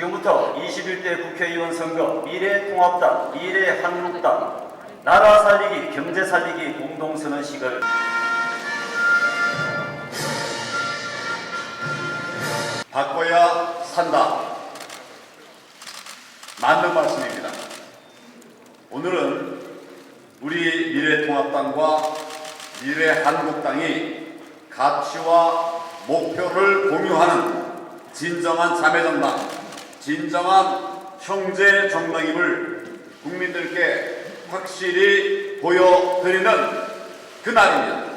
지금부터 21대 국회의원 선거 미래통합당, 미래한국당, 나라 살리기, 경제 살리기 공동선언식을 바꿔야 산다. 맞는 말씀입니다. 오늘은 우리 미래통합당과 미래한국당이 가치와 목표를 공유하는 진정한 자매정당, 진정한 형제 정당임을 국민들께 확실히 보여드리는 그날입니다.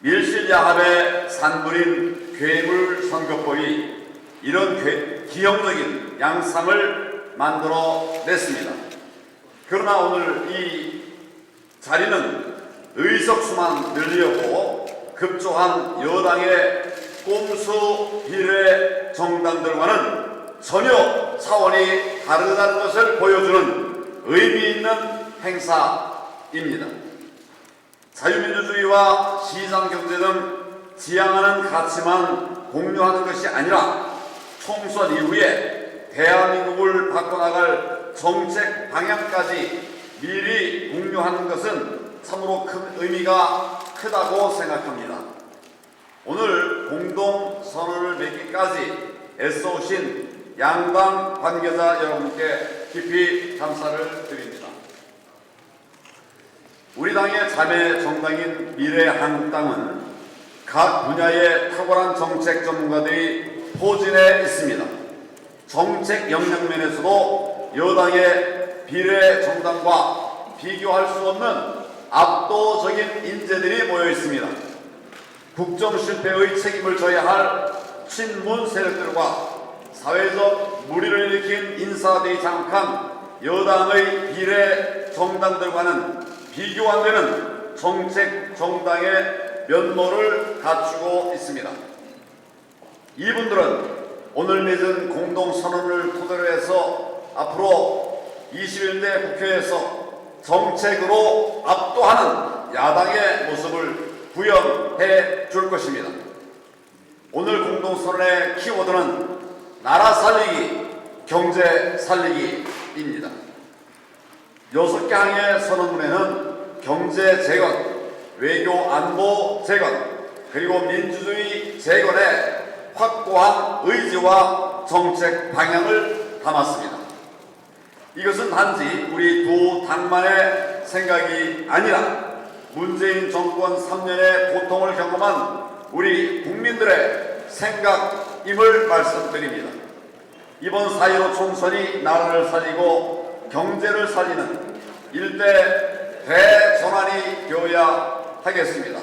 밀실야합의 산물인 괴물 선거법이 이런 괴- 기형적인 양상을 만들어냈습니다. 그러나 오늘 이 자리는 의석수만 늘리려고 급조한 여당의 꼼수 비례 정당들과는 전혀 차원이 다르다는 것을 보여주는 의미 있는 행사입니다. 자유민주주의와 시장경제 등 지향하는 가치만 공유하는 것이 아니라 총선 이후에 대한민국을 바꿔나갈 정책 방향까지 미리 공유하는 것은 참으로 큰 의미가 크다고 생각합니다. 오늘 공동 선언을 맺기까지 애써오신 양당 관계자 여러분께 깊이 감사를 드립니다. 우리 당의 자매 정당인 미래한국당은 각 분야의 탁월한 정책 전문가들이 포진해 있습니다. 정책 역량면에서도 여당의 비례 정당과 비교할 수 없는 압도적인 인재들이 모여 있습니다. 국정 실패의 책임을 져야 할 친문 세력들과 사회적 무리를 일으킨 인사대에 장악한 여당의 비례 정당들과는 비교 안 되는 정책 정당의 면모를 갖추고 있습니다. 이분들은 오늘 맺은 공동선언을 토대로 해서 앞으로 21대 국회에서 정책으로 압도하는 야당의 모습을 구현 해 줄 것입니다. 오늘 공동선언의 키워드는 나라 살리기, 경제 살리기입니다. 여섯 개 항의 선언문에는 경제 재건, 외교 안보 재건, 그리고 민주주의 재건에 확고한 의지와 정책 방향을 담았습니다. 이것은 단지 우리 두 당만의 생각이 아니라 문재인 정권 3년의 고통을 경험한 우리 국민들의 생각임을 말씀드립니다. 이번 4.15 총선이 나라를 살리고 경제를 살리는 일대 대전환이 되어야 하겠습니다.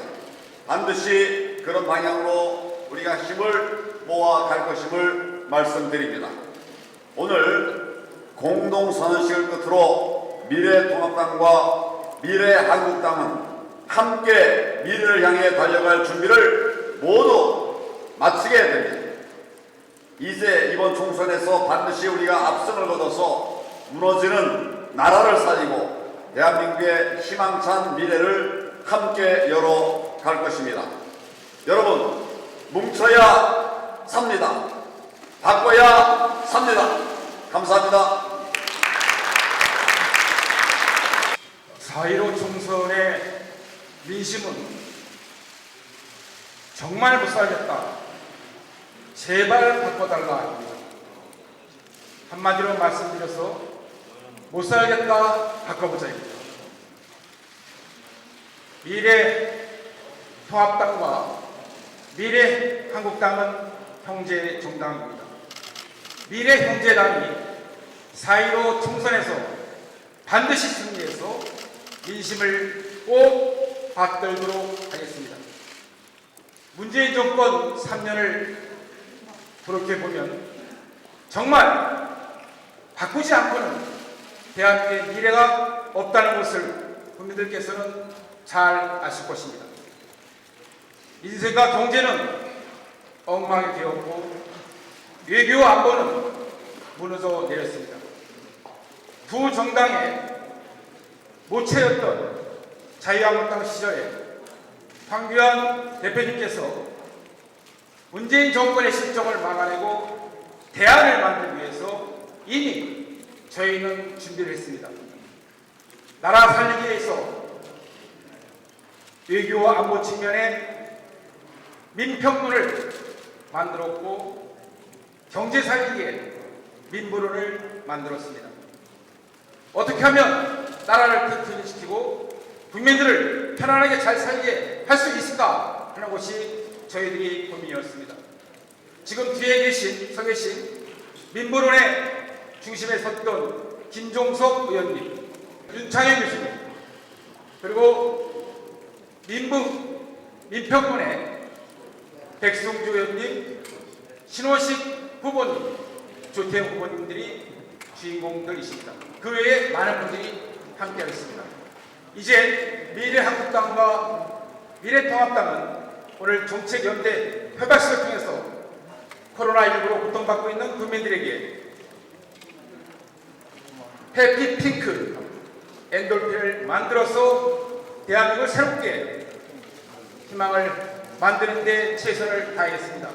반드시 그런 방향으로 우리가 힘을 모아 갈 것임을 말씀드립니다. 오늘 공동선언식을 끝으로 미래통합당과 미래한국당은 함께 미래를 향해 달려갈 준비를 모두 마치게 됩니다. 이제 이번 총선에서 반드시 우리가 압승을 거둬서 무너지는 나라를 살리고 대한민국의 희망찬 미래를 함께 열어갈 것입니다. 여러분 뭉쳐야 삽니다. 바꿔야 삽니다. 감사합니다. 4.15 총선의 민심은 정말 못 살겠다. 제발 바꿔달라입니다. 한마디로 말씀드려서 못 살겠다 바꿔보자입니다. 미래 통합당과 미래 한국당은 형제 정당입니다. 미래 형제당이 4.15 총선에서 반드시 승리해서 민심을 꼭 받들도록 하겠습니다. 문재인 정권 3년을 그렇게 보면 정말 바꾸지 않고는 대한민국의 미래가 없다는 것을 국민들께서는 잘 아실 것입니다. 인생과 경제는 엉망이 되었고 외교 안보는 무너져 내렸습니다. 두 정당의 모체였던 자유한국당 시절에 황교안 대표님께서 문재인 정권의 실정을 막아내고 대안을 만들기 위해서 이미 저희는 준비를 했습니다. 나라 살리기 위해서 외교와 안보 측면에 민평론을 만들었고 경제 살리기에 민부론을 만들었습니다. 어떻게 하면 나라를 튼튼시키고 국민들을 편안하게 잘 살게 할 수 있을까 하는 것이 저희들이 고민이었습니다. 지금 뒤에 계신 서 계신 민부론의 중심에 섰던 김종석 의원님, 윤창현 교수님, 그리고 민부 민평론의 백승주 의원님, 신호식 후보님, 조태영 후보님들이 주인공들이십니다. 그 외에 많은 분들이 함께하겠습니다. 이제 미래한국당과 미래통합당은 오늘 정책연대 협약식을 통해서 코로나19로 고통받고 있는 국민들에게 해피핑크 엔돌핀을 만들어서 대한민국을 새롭게 희망을 만드는 데 최선을 다하겠습니다.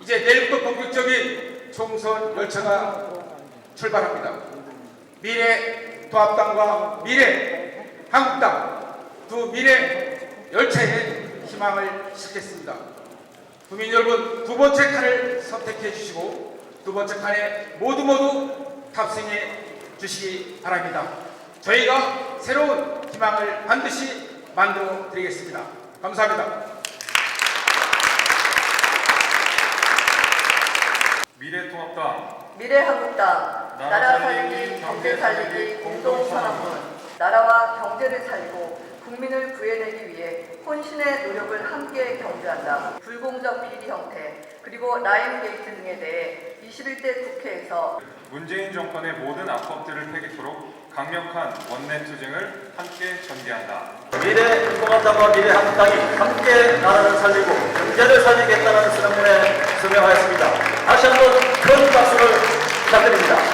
이제 내일부터 본격적인 총선 열차가 출발합니다. 미래 통합당과 미래 한국당 두 미래 열차에 희망을 싣겠습니다. 국민 여러분 두 번째 칸을 선택해 주시고 두 번째 칸에 모두 모두 탑승해 주시기 바랍니다. 저희가 새로운 희망을 반드시 만들어 드리겠습니다. 감사합니다. 미래통합당 미래한국당 나라 살리기, 경제 살리기, 살리기 공동 공동선언문 나라와 경제를 살리고 국민을 구해내기 위해 혼신의 노력을 함께 경주한다. 불공정 비리 형태 그리고 라임 게이트 등에 대해 21대 국회에서 문재인 정권의 모든 악법들을 폐기토록 강력한 원내 투쟁을 함께 전개한다. 미래통합당과 미래 한국당이 함께 나라를 살리고 경제를 살리겠다는声明에 서명하였습니다. 다시 한번 큰 박수를 부탁드립니다.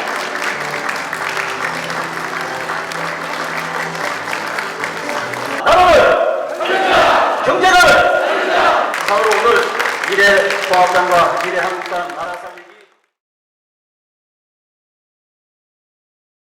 경제를 이